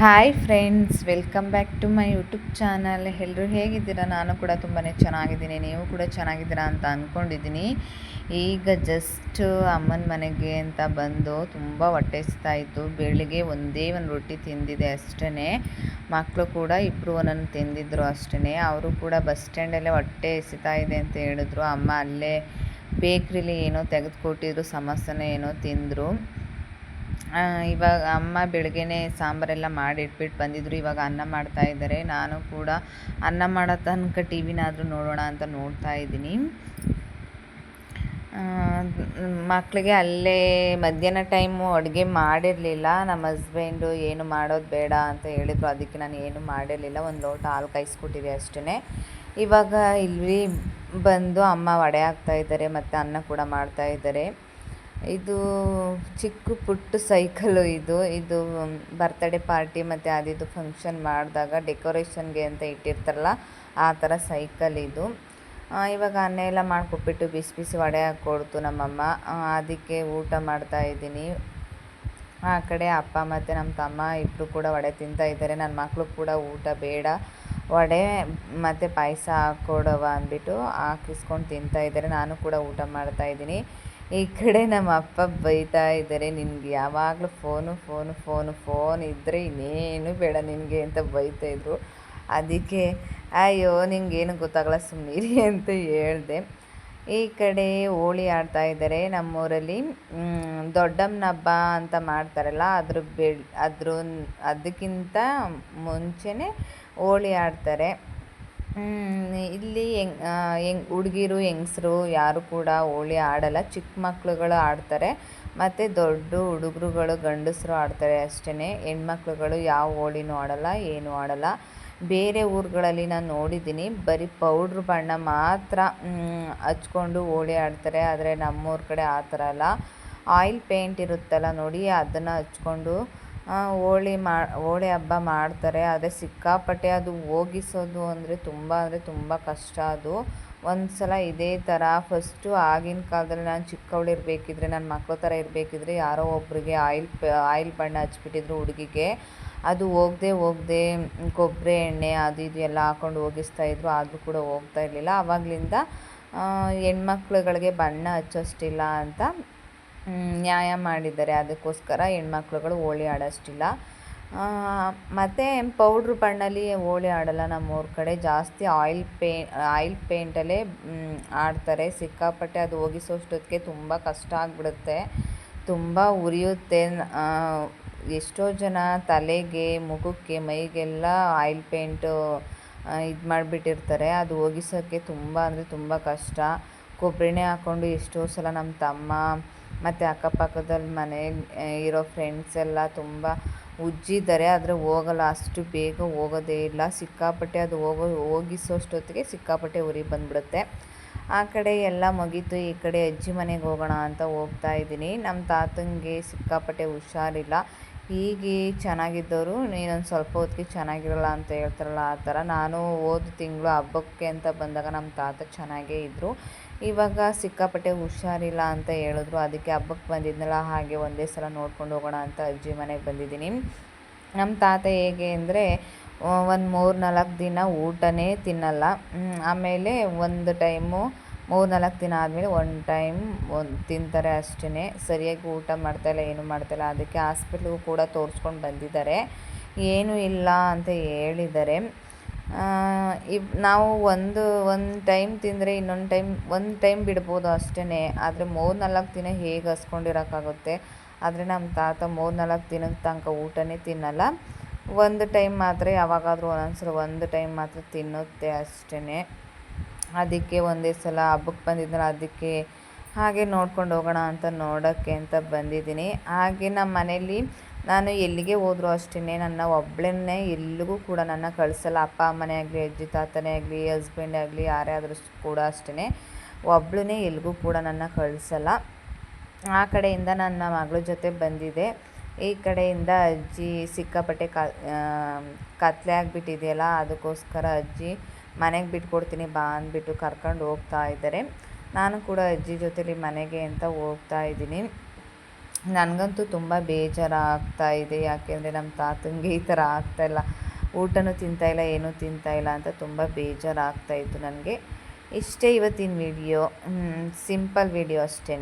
Hi friends welcome back to my YouTube channel ಎಲ್ಲರೂ ಹೇಗಿದ್ದೀರಾ? ನಾನು ಕೂಡ ತುಂಬಾ ಚೆನ್ನಾಗಿದ್ದೀನಿ. ನೀವು ಕೂಡ ಚೆನ್ನಾಗಿದ್ದೀರಾ ಅಂತ ಅಂದ್ಕೊಂಡಿದ್ದೀನಿ ಈಗ ಜಸ್ಟ್ ಅಮ್ಮನ ಮನೆಗೆ ಅಂತ ಬಂದು ತುಂಬ ಹೊಟ್ಟೆ ಇತ್ತು ಬೆಳಿಗ್ಗೆ ಒಂದೇ ಒಂದು ರೊಟ್ಟಿ ತಿಂದಿದೆ ಅಷ್ಟೇ ಮಕ್ಕಳು ಕೂಡ ಇಬ್ಬರು ಒಂದೊಂದು ತಿಂದಿದ್ರು ಅಷ್ಟೇ ಅವರು ಕೂಡ ಬಸ್ ಸ್ಟ್ಯಾಂಡಲ್ಲೇ ಹೊಟ್ಟೆ ಎಸಿತಾ ಇದೆ ಅಂತ ಹೇಳಿದ್ರು. ಅಮ್ಮ ಅಲ್ಲೇ ಬೇಕ್ರಿಲಿ ಏನೋ ತೆಗೆದುಕೊಟ್ಟಿದ್ರು ಸಮಸ್ಯೆನೇ ಏನೋ ತಿಂದರು. ಇವಾಗ ಅಮ್ಮ ಬೆಳಗ್ಗೆನೇ ಸಾಂಬಾರೆಲ್ಲ ಮಾಡಿ ಇಟ್ಬಿಟ್ಟು ಬಂದಿದ್ದರು ಇವಾಗ ಅನ್ನ ಮಾಡ್ತಾ ಇದ್ದಾರೆ. ನಾನು ಕೂಡ ಅನ್ನ ಮಾಡೋ ತನಕ ಟಿ ವಿನಾದರೂ ನೋಡೋಣ ಅಂತ ನೋಡ್ತಾ ಇದ್ದೀನಿ. ಮಕ್ಕಳಿಗೆ ಅಲ್ಲೇ ಮಧ್ಯಾಹ್ನ ಟೈಮು ಅಡುಗೆ ಮಾಡಿರಲಿಲ್ಲ. ನಮ್ಮ ಹಸ್ಬೆಂಡು ಏನು ಮಾಡೋದು ಬೇಡ ಅಂತ ಹೇಳಿದ್ರು. ಅದಕ್ಕೆ ನಾನು ಏನು ಮಾಡಿರಲಿಲ್ಲ. ಒಂದು ಲೋಟ ಹಾಲು ಕಾಯಿಸ್ಕೊಟ್ಟಿವಿ ಅಷ್ಟೇ ಇವಾಗ ಇಲ್ಲಿ ಬಂದು ಅಮ್ಮ ವಡೆ ಇದ್ದಾರೆ. ಮತ್ತು ಅನ್ನ ಕೂಡ ಮಾಡ್ತಾ ಇದ್ದಾರೆ. ಇದು ಚಿಕ್ಕ ಪುಟ್ಟ ಸೈಕಲ್ಲು ಇದು. ಇದು ಬರ್ತ್ಡೇ ಪಾರ್ಟಿ ಮತ್ತು ಅದಿದು ಫಂಕ್ಷನ್ ಮಾಡಿದಾಗ ಡೆಕೋರೇಷನ್ಗೆ ಅಂತ ಇಟ್ಟಿರ್ತಾರಲ್ಲ, ಆ ಥರ ಸೈಕಲ್ ಇದು. ಇವಾಗ ಅನ್ನ ಎಲ್ಲ ಮಾಡಿಕೊಟ್ಬಿಟ್ಟು ಬಿಸಿ ಬಿಸಿ ವಡೆ ಹಾಕ್ಕೊಡ್ತು ನಮ್ಮಮ್ಮ. ಅದಕ್ಕೆ ಊಟ ಮಾಡ್ತಾ ಇದ್ದೀನಿ. ಆ ಕಡೆ ಅಪ್ಪ ಮತ್ತು ನಮ್ಮ ತಮ್ಮ ಇಬ್ಬರು ಕೂಡ ವಡೆ ತಿಂತಾ ಇದ್ದಾರೆ. ನನ್ನ ಮಕ್ಕಳು ಕೂಡ ಊಟ ಬೇಡ. ವಡೆ ಮತ್ತು ಪಾಯಸ ಹಾಕ್ಕೊಡವ ಅಂದ್ಬಿಟ್ಟು ಹಾಕಿಸ್ಕೊಂಡು ತಿಂತಾ ಇದ್ದಾರೆ. ನಾನು ಕೂಡ ಊಟ ಮಾಡ್ತಾ ಇದ್ದೀನಿ. ಈ ಕಡೆ ನಮ್ಮ ಅಪ್ಪ ಬೈತಾ ಇದ್ದಾರೆ, ನಿನಗೆ ಯಾವಾಗಲೂ ಫೋನು ಫೋನು ಫೋನು, ಫೋನ್ ಇದ್ದರೆ ಇನ್ನೇನು ಬೇಡ ನಿನಗೆ ಅಂತ ಬೈತಾ ಬೈತಾಯಿದ್ರು ಅದಕ್ಕೆ ಅಯ್ಯೋ, ನಿಂಗೇನು ಗೊತ್ತಾಗಲ್ಲ ಸುಮ್ಮನಿರಿ ಅಂತ ಹೇಳಿದೆ. ಈ ಕಡೆ ಹೋಳಿ ಆಡ್ತಾ ಇದ್ದಾರೆ ನಮ್ಮೂರಲ್ಲಿ. ದೊಡ್ಡಮ್ಮನ ಹಬ್ಬ ಅಂತ ಮಾಡ್ತಾರಲ್ಲ, ಅದ್ರ ಬೆಳ್ ಅದ್ರ ಅದಕ್ಕಿಂತ ಮುಂಚೆನೇ ಹೋಳಿ ಆಡ್ತಾರೆ. ಇಲ್ಲಿ ಹೆಂಗ್ ಹೆಂಗ್ ಹುಡುಗಿರು, ಹೆಂಗಸ್ರು ಯಾರು ಕೂಡ ಹೋಳಿ ಆಡಲ್ಲ. ಚಿಕ್ಕ ಮಕ್ಕಳುಗಳು ಆಡ್ತಾರೆ. ಮತ್ತು ದೊಡ್ಡ ಹುಡುಗರುಗಳು, ಗಂಡಸರು ಆಡ್ತಾರೆ ಅಷ್ಟೇ ಹೆಣ್ಮಕ್ಳುಗಳು ಯಾವ ಹೋಳಿನೂ ಆಡಲ್ಲ, ಏನೂ ಆಡಲ್ಲ. ಬೇರೆ ಊರುಗಳಲ್ಲಿ ನಾನು ನೋಡಿದ್ದೀನಿ, ಬರೀ ಪೌಡ್ರ್ ಬಣ್ಣ ಮಾತ್ರ ಹಚ್ಕೊಂಡು ಹೋಳಿ ಆಡ್ತಾರೆ. ಆದರೆ ನಮ್ಮೂರ ಕಡೆ ಆ ಥರ ಅಲ್ಲ. ಆಯಿಲ್ ಪೇಂಟ್ ಇರುತ್ತಲ್ಲ ನೋಡಿ, ಅದನ್ನು ಹಚ್ಕೊಂಡು ಹೋಳಿ ಮಾ, ಹೋಳಿ ಹಬ್ಬ ಮಾಡ್ತಾರೆ. ಆದರೆ ಸಿಕ್ಕಾಪಟ್ಟೆ ಅದು ಹೋಗಿಸೋದು ಅಂದರೆ ತುಂಬ ಅಂದರೆ ತುಂಬ ಕಷ್ಟ ಅದು. ಒಂದು ಸಲ ಇದೇ ಥರ ಫಸ್ಟು ಆಗಿನ ಕಾಲದಲ್ಲಿ ನಾನು ಚಿಕ್ಕವಳಿರ್ಬೇಕಿದ್ರೆ ನನ್ನ ಮಕ್ಕಳ ಥರ ಇರಬೇಕಿದ್ರೆ ಯಾರೋ ಒಬ್ಬರಿಗೆ ಆಯಿಲ್ ಆಯಿಲ್ ಬಣ್ಣ ಹಚ್ಬಿಟ್ಟಿದ್ರು ಹುಡುಗಿಗೆ. ಅದು ಹೋಗದೆ ಹೋಗದೆ ಕೊಬ್ಬರಿ ಎಣ್ಣೆ ಅದು ಇದು ಎಲ್ಲ ಹಾಕೊಂಡು ಹೋಗಿಸ್ತಾಯಿದ್ರು ಆದರೂ ಕೂಡ ಹೋಗ್ತಾ ಇರಲಿಲ್ಲ. ಆವಾಗಲಿಂದ ಹೆಣ್ಮಕ್ಳುಗಳಿಗೆ ಬಣ್ಣ ಹಚ್ಚೋಷ್ಟಿಲ್ಲ ಅಂತ ನ್ಯಾಯ ಮಾಡಿದ್ದಾರೆ. ಅದಕ್ಕೋಸ್ಕರ ಹೆಣ್ಮಕ್ಳುಗಳು ಹೋಳಿ ಆಡೋಷ್ಟಿಲ್ಲ. ಮತ್ತು ಪೌಡ್ರ್ ಬಣ್ಣಲ್ಲಿ ಹೋಳಿ ಆಡಲ್ಲ ನಮ್ಮೂರ ಕಡೆ. ಜಾಸ್ತಿ ಆಯಿಲ್ ಪೇ, ಆಯಿಲ್ ಪೇಂಟಲ್ಲೇ ಆಡ್ತಾರೆ. ಸಿಕ್ಕಾಪಟ್ಟೆ ಅದು ಹೋಗಿಸೋಷ್ಟೊತ್ತಿಗೆ ತುಂಬ ಕಷ್ಟ ಆಗ್ಬಿಡುತ್ತೆ. ತುಂಬ ಉರಿಯುತ್ತೆ. ಎಷ್ಟೋ ಜನ ತಲೆಗೆ, ಮುಖಕ್ಕೆ, ಮೈಗೆಲ್ಲ ಆಯಿಲ್ ಪೇಂಟು ಇದು ಮಾಡಿಬಿಟ್ಟಿರ್ತಾರೆ. ಅದು ಹೋಗಿಸೋಕ್ಕೆ ತುಂಬ ಅಂದರೆ ತುಂಬ ಕಷ್ಟ. ಕೊಬ್ಬರಿನೇ ಹಾಕ್ಕೊಂಡು ಎಷ್ಟೋ ಸಲ ನಮ್ಮ ತಮ್ಮ ಮತ್ತು ಅಕ್ಕಪಕ್ಕದಲ್ಲಿ ಮನೆ ಇರೋ ಫ್ರೆಂಡ್ಸ್ ಎಲ್ಲ ತುಂಬ ಉಜ್ಜಿದ್ದಾರೆ. ಆದರೆ ಹೋಗಲ್ಲ, ಅಷ್ಟು ಬೇಗ ಹೋಗೋದೇ ಇಲ್ಲ. ಸಿಕ್ಕಾಪಟ್ಟೆ ಅದು ಹೋಗೋ, ಹೋಗಿಸೋಷ್ಟೊತ್ತಿಗೆ ಸಿಕ್ಕಾಪಟ್ಟೆ ಉರಿ ಬಂದ್ಬಿಡುತ್ತೆ. ಆ ಕಡೆ ಎಲ್ಲ ಮುಗೀತು. ಈ ಕಡೆ ಅಜ್ಜಿ ಮನೆಗೆ ಹೋಗೋಣ ಅಂತ ಹೋಗ್ತಾ ಇದ್ದೀನಿ. ನಮ್ಮ ತಾತಂಗೆ ಸಿಕ್ಕಾಪಟ್ಟೆ ಹುಷಾರಿಲ್ಲ. ಹೀಗೆ ಚೆನ್ನಾಗಿದ್ದವರು, ನೀನೊಂದು ಸ್ವಲ್ಪ ಹೊತ್ತಿಗೆ ಚೆನ್ನಾಗಿರಲ್ಲ ಅಂತ ಹೇಳ್ತಾರಲ್ಲ ಆ ಥರ. ನಾನು ಹೋದ ತಿಂಗಳು ಹಬ್ಬಕ್ಕೆ ಅಂತ ಬಂದಾಗ ನಮ್ಮ ತಾತ ಚೆನ್ನಾಗೇ ಇದ್ದರು ಇವಾಗ ಸಿಕ್ಕಾಪಟ್ಟೆ ಹುಷಾರಿಲ್ಲ ಅಂತ ಹೇಳಿದ್ರು. ಅದಕ್ಕೆ ಹಬ್ಬಕ್ಕೆ ಬಂದಿದ್ನಲ್ಲ, ಹಾಗೆ ಒಂದೇ ಸಲ ನೋಡ್ಕೊಂಡು ಹೋಗೋಣ ಅಂತ ಅಜ್ಜಿ ಮನೆಗೆ ಬಂದಿದ್ದೀನಿ. ನಮ್ಮ ತಾತ ಹೇಗೆ ಅಂದರೆ, ಒಂದು ಮೂರು ನಾಲ್ಕು ದಿನ ಊಟನೇ ತಿನ್ನಲ್ಲ. ಆಮೇಲೆ ಒಂದು ಟೈಮು ಮೂರು ನಾಲ್ಕು ದಿನ ಆದಮೇಲೆ ಒನ್ ಟೈಮ್ ಒಂದು ತಿಂತಾರೆ ಅಷ್ಟೇ ಸರಿಯಾಗಿ ಊಟ ಮಾಡ್ತಾಯಿಲ್ಲ ಏನು ಮಾಡ್ತಾಯಿಲ್ಲ ಅದಕ್ಕೆ ಹಾಸ್ಪಿಟ್ಲಿಗೂ ಕೂಡ ತೋರಿಸ್ಕೊಂಡು ಬಂದಿದ್ದಾರೆ. ಏನೂ ಇಲ್ಲ ಅಂತ ಹೇಳಿದ್ದಾರೆ. ಇವ್ ನಾವು ಒಂದು ಒಂದು ಟೈಮ್ ತಿಂದರೆ ಇನ್ನೊಂದು ಟೈಮ್ ಒಂದು ಟೈಮ್ ಬಿಡ್ಬೋದು ಅಷ್ಟೇ ಆದರೆ ಮೂರು ನಾಲ್ಕು ದಿನ ಹೇಗೆ ಹಸ್ಕೊಂಡಿರೋಕ್ಕಾಗುತ್ತೆ? ಆದರೆ ನಮ್ಮ ತಾತ ಮೂರು ನಾಲ್ಕು ದಿನದ ತನಕ ಊಟನೇ ತಿನ್ನಲ್ಲ. ಒಂದು ಟೈಮ್ ಮಾತ್ರ ಯಾವಾಗಾದರೂ ಒಂದೊಂದ್ಸಲ ಒಂದು ಟೈಮ್ ಮಾತ್ರ ತಿನ್ನುತ್ತೆ ಅಷ್ಟೇ ಅದಕ್ಕೆ ಒಂದೇ ಸಲ ಹಬ್ಬಕ್ಕೆ ಬಂದಿದ್ದಲ್ಲ ಅದಕ್ಕೆ ಹಾಗೆ ನೋಡ್ಕೊಂಡು ಹೋಗೋಣ ಅಂತ ನೋಡೋಕ್ಕೆ ಅಂತ ಬಂದಿದ್ದೀನಿ. ಹಾಗೆ ನಮ್ಮ ಮನೇಲಿ ನಾನು ಎಲ್ಲಿಗೆ ಹೋದರೂ ಅಷ್ಟೇ ನನ್ನ ಒಬ್ಬಳನ್ನೇ ಎಲ್ಲಿಗೂ ಕೂಡ ನನ್ನ ಕಳಿಸಲ್ಲ. ಅಪ್ಪ ಅಮ್ಮನೇ ಆಗಲಿ, ಅಜ್ಜಿ ತಾತನೇ ಆಗಲಿ ಹಸ್ಬೆಂಡ್ ಆಗಲಿ, ಯಾರೇ ಆದರೂ ಕೂಡ ಅಷ್ಟೇ ಒಬ್ಬಳನ್ನೇ ಎಲ್ಲಿಗೂ ಕೂಡ ನನ್ನ ಕಳಿಸಲ್ಲ. ಆ ಕಡೆಯಿಂದ ನನ್ನ ಮಗಳ ಜೊತೆ ಬಂದಿದೆ. ಈ ಕಡೆಯಿಂದ ಅಜ್ಜಿ ಸಿಕ್ಕಾಪಟ್ಟೆ ಕತ್ಲೆ ಆಗಿಬಿಟ್ಟಿದೆಯಲ್ಲ, ಅದಕ್ಕೋಸ್ಕರ ಅಜ್ಜಿ ಮನೆಗೆ ಬಿಟ್ಕೊಡ್ತೀನಿ, ಬಾ ಅಂದ್ಬಿಟ್ಟು ಕರ್ಕೊಂಡು ಹೋಗ್ತಾ ಇದ್ದಾರೆ. ನಾನು ಕೂಡ ಅಜ್ಜಿ ಜೊತೇಲಿ ಮನೆಗೆ ಅಂತ ಹೋಗ್ತಾ ಇದ್ದೀನಿ. ನನಗಂತೂ ತುಂಬ ಬೇಜಾರಾಗ್ತಾ ಇದೆ ಯಾಕೆಂದರೆ ನಮ್ಮ ತಾತನಿಗೆ ಈ ಥರ ಆಗ್ತಾಯಿಲ್ಲ ಊಟನೂ ತಿಂತಾಯಿಲ್ಲ ಏನೂ ತಿಂತಾಯಿಲ್ಲ ಅಂತ ತುಂಬ ಬೇಜಾರಾಗ್ತಾಯಿತ್ತು ನನಗೆ. ಇಷ್ಟೇ ಇವತ್ತಿನ ವಿಡಿಯೋ ಸಿಂಪಲ್ ವಿಡಿಯೋ ಅಷ್ಟೇ